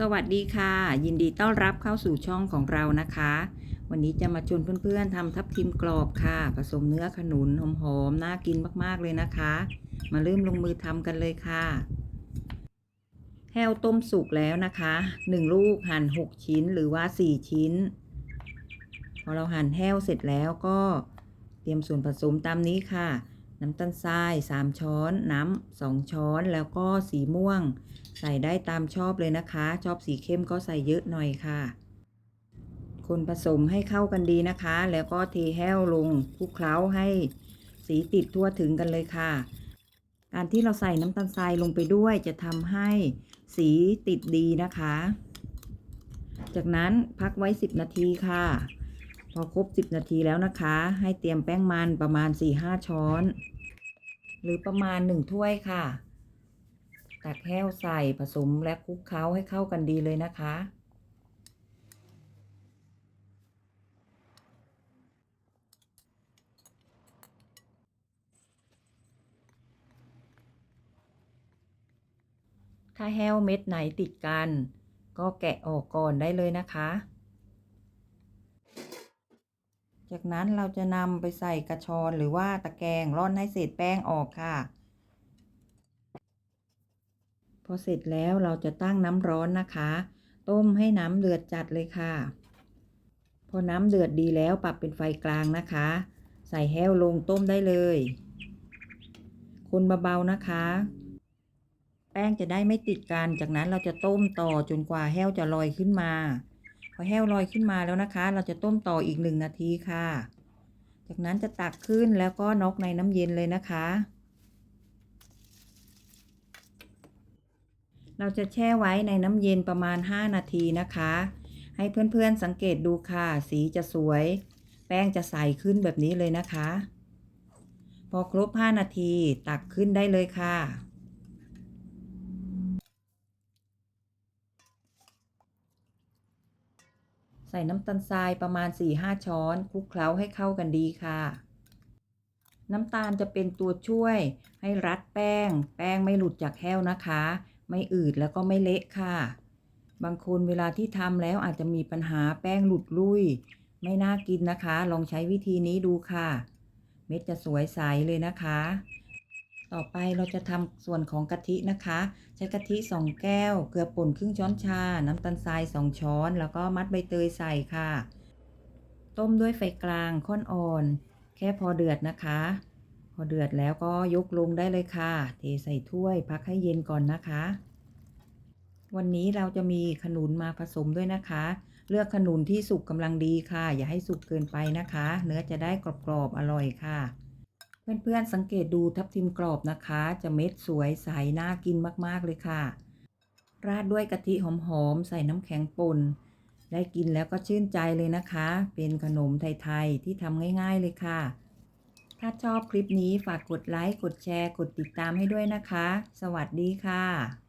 สวัสดีค่ะ ยินดีต้อนรับเข้าสู่ช่องของเรานะคะ วันนี้จะมาชวนเพื่อนๆทำทับทิมกรอบค่ะ ผสมเนื้อขนุนหอมๆน่ากินมากๆเลยนะคะ มาเริ่มลงมือทำกันเลยค่ะแห้วต้มสุกแล้วนะคะ 1 ลูกหั่น 6 ชิ้นหรือว่า 4 ชิ้น พอเราหั่นแห้วเสร็จแล้วก็เตรียมส่วนผสมตามนี้ค่ะ น้ำตาลทราย 3 ช้อน น้ำ2ช้อน แล้วก็สีม่วง ใส่ได้ตามชอบเลยนะคะ ชอบสีเข้มก็ใส่เยอะหน่อยค่ะ คนผสมให้เข้ากันดีนะคะ แล้วก็เทแห้วลงคลุกเคล้าให้สีติดทั่วถึงกันเลยค่ะ การที่เราใส่น้ำตาลทรายลงไปด้วยจะทำให้สีติดดีนะคะ จากนั้นพักไว้ 10 นาทีค่ะ พอครบ 10 นาทีแล้วนะคะ ให้เตรียมแป้งมันประมาณ 4-5 ช้อน หรือประมาณ 1 ถ้วยค่ะ ตักแห้วใส่ผสมและคลุกเคล้าให้เข้ากันดีเลยนะคะ ถ้าแห้วเม็ดไหนติดกัน ก็แกะออกก่อนได้เลยนะคะ จากนั้นเราจะนำไปใส่กระชอนหรือว่าตะแกรงร่อนให้เศษแป้งออกค่ะ พอเสร็จแล้วเราจะตั้งน้ำร้อนนะคะ ต้มให้น้ำเดือดจัดเลยค่ะ พอน้ำเดือดดีแล้วปรับเป็นไฟกลางนะคะ ใส่แห้วลงต้มได้เลย คนเบาๆนะคะ แป้งจะได้ไม่ติดกัน จากนั้นเราจะต้มต่อจนกว่าแห้วจะลอยขึ้นมา พอแห้วลอยขึ้นมาแล้วนะคะ เราจะต้มต่ออีกหนึ่งนาทีค่ะ จากนั้นจะตักขึ้นแล้วก็นอกในน้ำเย็นเลยนะคะ เราจะแช่ไว้ในน้ำเย็นประมาณ 5 นาทีนะคะ ให้เพื่อนๆสังเกตดูค่ะ สีจะสวย แป้งจะใสขึ้นแบบนี้เลยนะคะ พอครบ 5 นาทีตักขึ้นได้เลยค่ะ ใส่น้ำตาลทรายประมาณ 4-5 ช้อนคลุกเคล้าให้เข้ากันดีค่ะ น้ำตาลจะเป็นตัวช่วย ให้รัดแป้ง แป้งไม่หลุดจากแห้วนะคะ ไม่อืดแล้วก็ไม่เละค่ะ บางคนเวลาที่ทำแล้วอาจจะมีปัญหาแป้งหลุดลุ่ย ไม่น่ากินนะคะ ลองใช้วิธีนี้ดูค่ะ เม็ดจะสวยใสเลยนะคะ ต่อไปเราจะทำส่วนของกะทินะคะ ใช้กะทิ 2 แก้ว เกลือป่นครึ่งช้อนชา น้ำตาลทราย 2 ช้อน แล้วก็มัดใบเตยใส่ค่ะ ต้มด้วยไฟกลางค่อนอ่อน แค่พอเดือดนะคะ พอเดือดแล้วก็ยกลงได้เลยค่ะ เทใส่ถ้วยพักให้เย็นก่อนนะคะ วันนี้เราจะมีขนุนมาผสมด้วยนะคะ เลือกขนุนที่สุกกำลังดีค่ะ อย่าให้สุกเกินไปนะคะ เนื้อจะได้กรอบๆอร่อยค่ะ เพื่อนๆสังเกตดูทับทิมกรอบนะคะ จะเม็ดสวยใสน่ากินมากๆเลยค่ะ ราดด้วยกะทิหอมๆใส่น้ำแข็งป่นได้กินแล้วก็ชื่นใจเลยนะคะ เป็นขนมไทยๆที่ทำง่ายๆเลยค่ะ ถ้าชอบคลิปนี้ฝากกดไลค์ กดแชร์ กดติดตามให้ด้วยนะคะ สวัสดีค่ะ